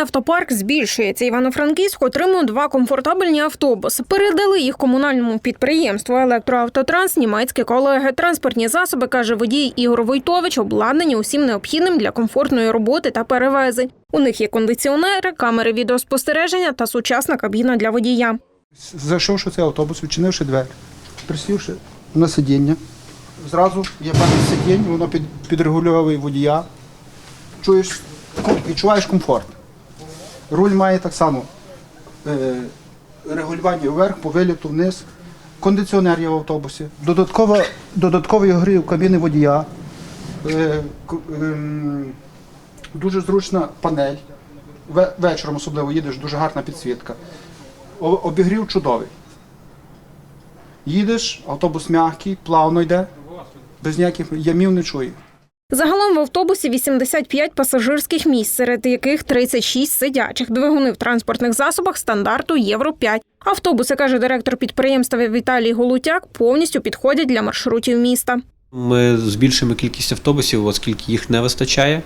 автопарк збільшується. Івано-Франківськ отримав два комфортабельні автобуси. Передали їх комунальному підприємству Електроавтотранс німецькі колеги. Транспортні засоби каже водій Ігор Войтович, обладнані усім необхідним для комфортної роботи та перевезень. У них є кондиціонери, камери відеоспостереження та сучасна кабіна для водія. Зайшовши цей автобус, відчинивши двері, присівши на сидіння, зразу є певне сидіння, воно під, підрегульовує водія. Чуєш, відчуваєш комфорт. Руль має так само е, регулювання вверх, по виліту вниз. Кондиціонер є в автобусі, додаткова, додатковий огрів кабіни водія, е, ем, дуже зручна панель. Ве- Вечором особливо їдеш, дуже гарна підсвітка. Обігрів чудовий. Їдеш, автобус м'який, плавно йде, без ніяких ямів не чує. Загалом в автобусі 85 пасажирських місць, серед яких 36 сидячих. Двигуни в транспортних засобах стандарту Євро 5. Автобуси, каже директор підприємства Віталій Голутяк, повністю підходять для маршрутів міста. Ми збільшуємо кількість автобусів, оскільки їх не вистачає.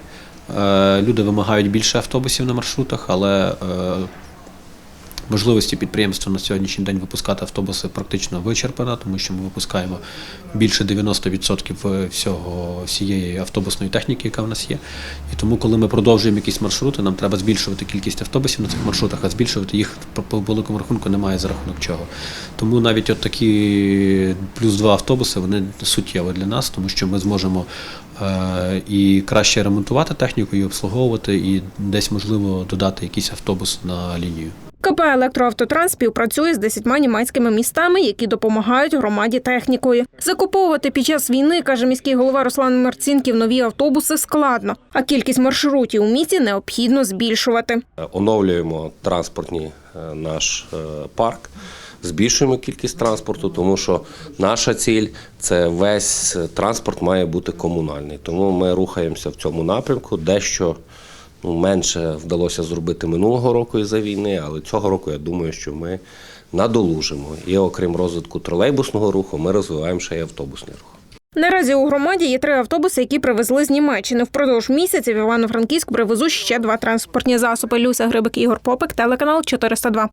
Е, Люди вимагають більше автобусів на маршрутах, але е, можливості підприємства на сьогоднішній день випускати автобуси практично вичерпана, тому що ми випускаємо більше 90% всього всієї автобусної техніки, яка в нас є. І тому, коли ми продовжуємо якісь маршрути, нам треба збільшувати кількість автобусів на цих маршрутах, а збільшувати їх по- великому рахунку немає за рахунок чого. Тому навіть от такі плюс два автобуси вони суттєві для нас, тому що ми зможемо е, і краще ремонтувати техніку, і обслуговувати, і десь можливо додати якийсь автобус на лінію. КП «Електроавтотранс» співпрацює з десятьма німецькими містами, які допомагають громаді технікою. Закуповувати під час війни, каже міський голова Руслан Марцінків, нові автобуси складно, а кількість маршрутів у місті необхідно збільшувати. оновлюємо транспортний е, наш е, парк, збільшуємо кількість транспорту, тому що наша ціль це весь транспорт має бути комунальний. Тому ми рухаємося в цьому напрямку. Дещо ну, менше вдалося зробити минулого року із-за війни, але цього року я думаю, що ми надолужимо. І окрім розвитку тролейбусного руху, ми розвиваємо ще й автобусний рух. Наразі у громаді є три автобуси, які привезли з Німеччини. Впродовж місяця в Івано-Франківськ привезуть ще два транспортні засоби. Люся Грибик, Ігор Попик, телеканал 402.